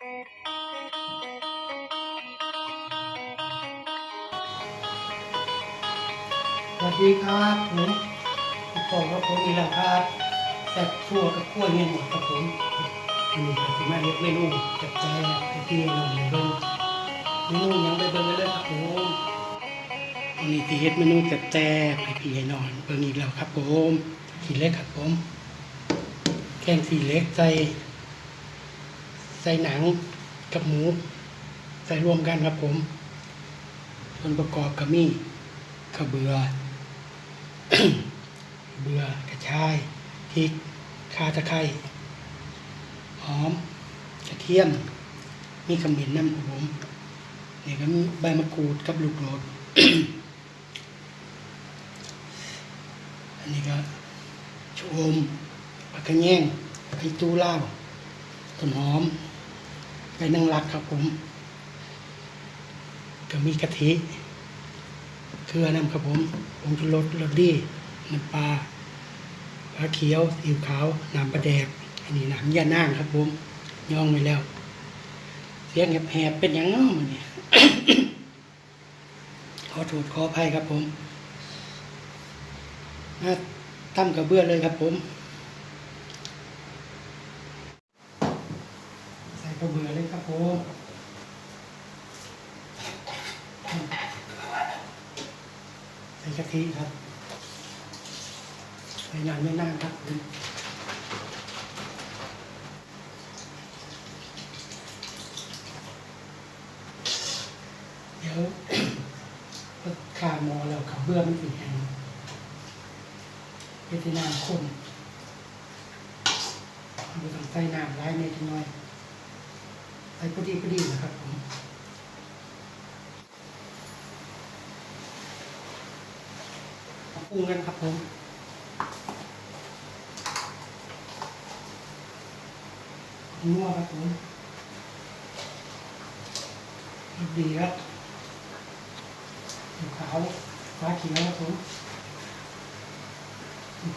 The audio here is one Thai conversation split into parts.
สวัสดีครับผมผมกับผมนี่แหละครับแซ่บทั่วกับขั้วเงี้ยหมดครับผมอันนี้ก็สิมาเฮ็ดเมนูจับใจให้พี่น้องได้เบิ่งเมนูหยังไปเบิ่งเลยครับผมอันนี้สิเฮ็ดเมนูจับแจกให้พี่ให้นองเบิ่งอีกแล้วครับผมสีเล็กครับผมแกงสีเล็กใส่ ใส่หนังกับหมู ใส่รวมกันครับผมส่วนประกอบก็มีข้าวเบือเบือกระชายพริกข่าตะไคร้หอมกระเทียม มีขมิ้นน้ำครับผมนี่ก็มีใบมะกรูดกับลูกโดดอันนี้ก็ชะอมผักกระแยงไอตูเล่าต้นหอม ใบนางรักครับผม ก็มีกะทิเกลือน้ำครับผมผงชูรสรสดีน้ำปลาปลาเขียวซีอิ๊วขาว น้ำปลาแดก อันนี้น้ำยาน่างครับผม ย่องไว้แล้ว เสียงแหบๆเป็นอย่างน้อมันเนี่ยขอโทษขออภัยครับผมมาตั้มกระเบื้อเลยครับผม ใส่กระเบื้อเลย ครับผมใส่กะทิครับใส่น้ำไม่นานครับเดี๋ยวพอขาหมอแล้วขับเบื้อมันสีแห้งเป็นที่น้ำข้นไม่ต้องใส่น้ำร้ายเม็ดน้อย ใส่พอดีพอดีนะครับผมปรุงกันครับผมนัวครับผมดีครับขาวฟ้าเขียวครับผม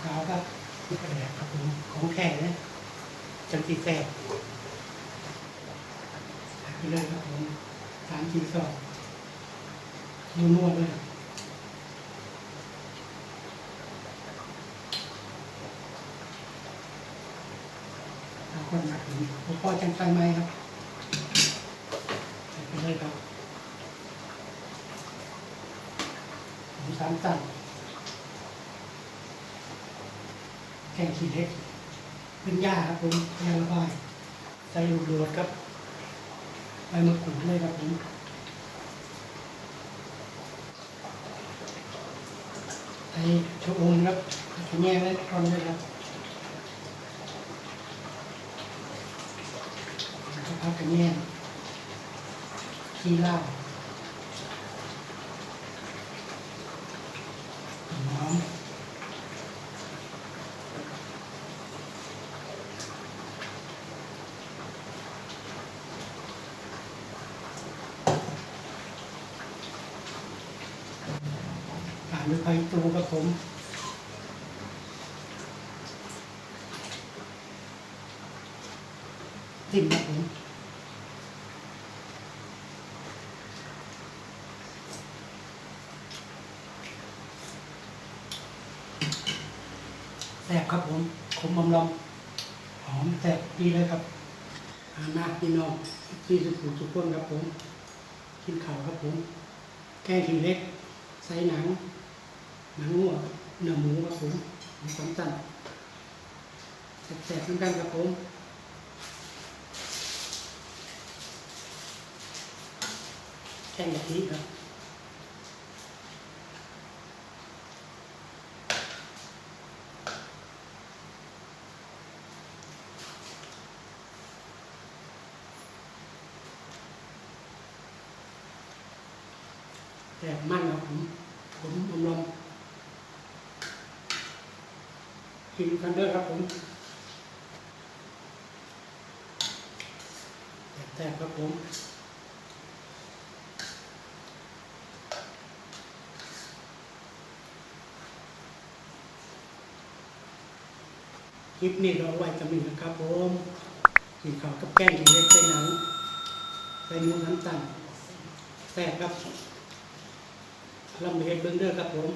ขาวครับกระแดกครับผมของแข็งนะจังสีแสบ ไปเลยครับผมสามสี่สองนัวๆเลยเอาคนมาถึงหลวงพ่อจังไฟไหมครับใส่ไปเลยครับหมูสามสั่นแกงขี้เล็กเป็นหญ้าครับผมยาระบายใส่ลูกโดดครับ ใบมะกรูดเลยครับผมใส่ชะอมครับขะแง่ไว้ก่อนด้วยครับพักกันแง่ขี้เหล้าหอม ตามด้วยไผ่ตูกับผมจิ้มครับผมแซ่บครับผมขมอมลำหอมแซ่บดีเลยครับอาหน้าพี่น้องที่สุขุมสุขคนครับผมกินข้าวครับผม แกงขี้เล็ก ใส่หนัง หนังงัวเนื้อหมูครับผมหมูสามชั้นแซ่บๆเหมือนกันครับผมแกงกะทิครับแต่มันครับผมผมอมลม กินกันเด้อครับผมแต่ครับผมคลิปนี้เราไว้กันหนึ่งนะครับผมกินข้าวกับแกงกินเล็กใส่หนังส่หมูน้ำตาลแซ่บครับลองไปเห็ดเบิ้งเด้อครับผม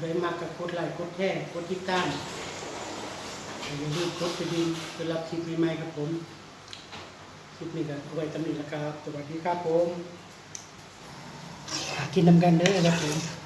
เลยมากกับกดไลค์กดแท้กดติดตามอย่าลืมกดกระดิ่งเพื่อรับคลิปใหม่ๆครับผมคลิปนี้ก็เอาไว้ตำหนิแล้วครับ สวัสดีครับผม กินน้ำกันเด้อครับผม